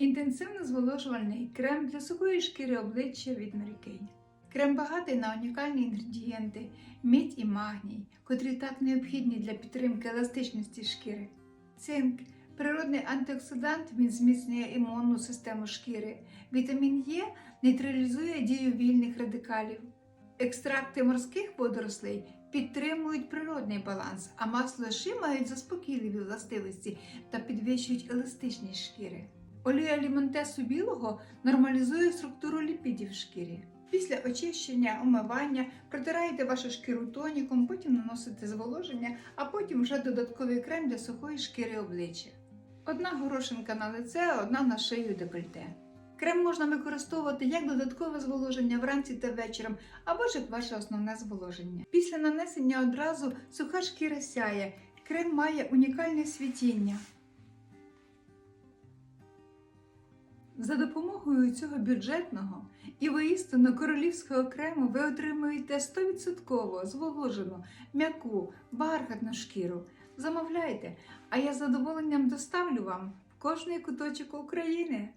Інтенсивно зволожувальний крем для сухої шкіри обличчя від Mary. Крем багатий на унікальні інгредієнти, мідь і магній, котрі так необхідні для підтримки еластичності шкіри. Цинк природний антиоксидант, він зміцнює імунну систему шкіри. Вітамін Е нейтралізує дію вільних радикалів. Екстракти морських водорослей підтримують природний баланс, а масло ши мають заспокійливі властивості та підвищують еластичність шкіри. Олія лімонтесу білого нормалізує структуру ліпідів в шкірі. Після очищення, умивання протираєте вашу шкіру тоніком, потім наносите зволоження, а потім вже додатковий крем для сухої шкіри обличчя. Одна горошинка на лице, одна на шию декольте. Крем можна використовувати як додаткове зволоження вранці та вечором, або ж як ваше основне зволоження. Після нанесення одразу суха шкіра сяє. Крем має унікальне світіння. За допомогою цього бюджетного і воістину королівського крему ви отримуєте 100% зволожену, м'яку, бархатну шкіру. Замовляйте, а я з задоволенням доставлю вам в кожний куточок України.